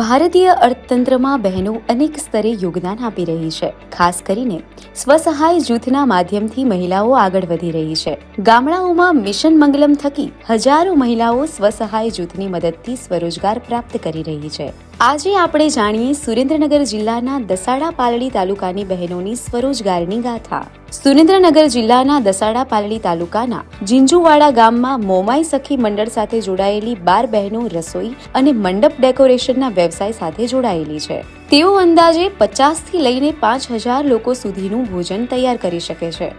ભારતીય અર્થતંત્રમાં બહેનો અનેક સ્તરે યોગદાન આપી રહી છે. ખાસ કરીને સ્વસહાય જૂથના માધ્યમથી મહિલાઓ આગળ વધી રહી છે. ગામડાઓમાં મિશન મંગલમ થકી હજારો મહિલાઓ સ્વસહાય જૂથની મદદથી સ્વરોજગાર પ્રાપ્ત કરી રહી છે. આજે આપણે જાણીએ સુરેન્દ્રનગર જિલ્લાના દસાડા પાલડી તાલુકાની બહેનોની સ્વરોજગારની ગાથા. સુરેન્દ્રનગર જિલ્લાના દસાડા પાલડી તાલુકાના જીંજુવાડા ગામમાં મોમાઈ સખી મંડળ સાથે જોડાયેલી બાર બહેનો રસોઈ અને મંડપ ડેકોરેશનના વ્યવસાય સાથે જોડાયેલી છે. તેઓ અંદાજે પચાસથી લઈને પાંચ હજાર લોકો સુધીનું ભોજન તૈયાર કરી શકે છે.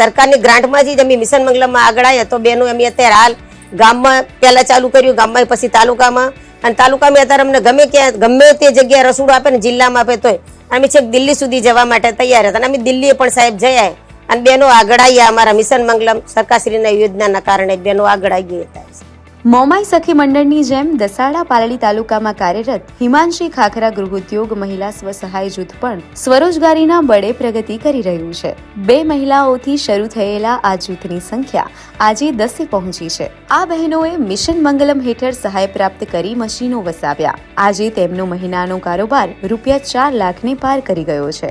સરકારની ગ્રાન્ટમાં જ અમે મિશન મંગલમમાં આગળ આવ્યા તો બહેનો અમે અત્યારે હાલ ગામમાં પહેલા ચાલુ કર્યું, ગામમાં પછી તાલુકામાં. અને તાલુકામાં અત્યારે અમને ગમે ક્યાં ગમે તે જગ્યાએ રસોડું આપે ને જિલ્લામાં આપે તોય, અમે છેક દિલ્હી સુધી જવા માટે તૈયાર હતા. અને અમે દિલ્હીએ પણ સાહેબ જયા અને બેનો આગળ આવ્યા અમારા મિશન મંગલમ સરકારશ્રીના યોજનાના કારણે બેનો આગળ આવી ગયા હતા મોમાઈ સખી મંડળની જેમ દસાડા પાલડી તાલુકામાં કાર્યરત હિમાંશી ખાખરા ગૃહોદ્યોગ મહિલા સ્વસહાય જૂથ પણ સ્વરોજગારીના બળે પ્રગતિ કરી રહ્યું છે. બે મહિલાઓથી શરૂ થયેલા આ જૂથની સંખ્યા આજે દસે પહોંચી છે. આ બહેનોએ મિશન મંગલમ હેઠળ સહાય પ્રાપ્ત કરી મશીનો વસાવ્યા. આજે તેમનો મહિનાનો કારોબાર રૂપિયા ચાર લાખને પાર કરી ગયો છે.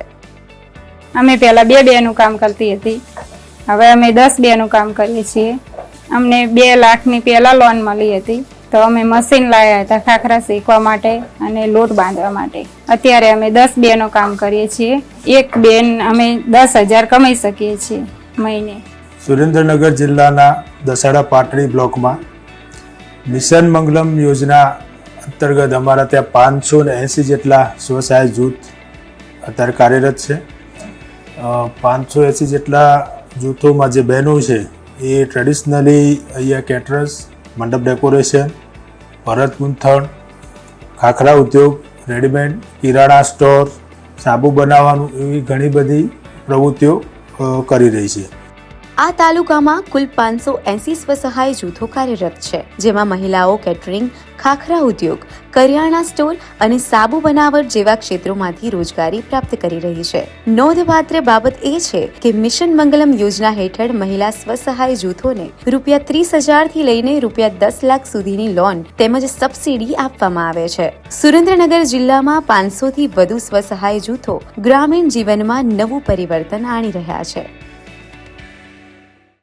અમે પહેલા બે બેનું કામ કરતી હતી. હવે અમે દસ બેનું કામ કરીએ છીએ. અમને બે લાખની પહેલાં લોન મળી હતી. તો અમે મશીન લાવ્યા હતા ખાખરા શીખવા માટે અને લોટ બાંધવા માટે. અત્યારે અમે દસ બેનો કામ કરીએ છીએ. એક બેન અમે દસ હજાર કમાઈ શકીએ છીએ મહિને. સુરેન્દ્રનગર જિલ્લાના દસાડા પાટડી બ્લોકમાં મિશન મંગલમ યોજના અંતર્ગત અમારા ત્યાં પાંચસો ને એંસી જેટલા સ્વસહાય જૂથ અત્યારે કાર્યરત છે. પાંચસો એંસી જેટલા જૂથોમાં જે બહેનો છે એ ટ્રેડિશનલી અહીંયા કેટરર્સ મંડપ ડેકોરેશન ભરત ગૂંથણ, ખાખરા ઉદ્યોગ રેડીમેડ કિરાણા સ્ટોર સાબુ બનાવવાનું એવી ઘણી બધી પ્રવૃત્તિઓ કરી રહી છે. આ તાલુકામાં કુલ પાંચસો એસી સ્વસહાય જૂથો કાર્યરત છે, જેમાં મહિલાઓ કેટરિંગ, ખાખરા ઉદ્યોગ, કરિયાણા સ્ટોર અને સાબુ બનાવટ જેવા ક્ષેત્રોમાંથી રોજગારી પ્રાપ્ત કરી રહી છે. નોંધપાત્ર બાબત એ છે કે મિશન મંગલમ યોજના હેઠળ મહિલા સ્વસહાય જૂથોને રૂપિયા ત્રીસ હજારથી લઈને રૂપિયા દસ લાખ સુધીની લોન તેમજ સબસિડી આપવામાં આવે છે. સુરેન્દ્રનગર જિલ્લામાં પાંચસોથી વધુ સ્વસહાય જૂથો ગ્રામીણ જીવનમાં નવું પરિવર્તન આણી રહ્યા છે.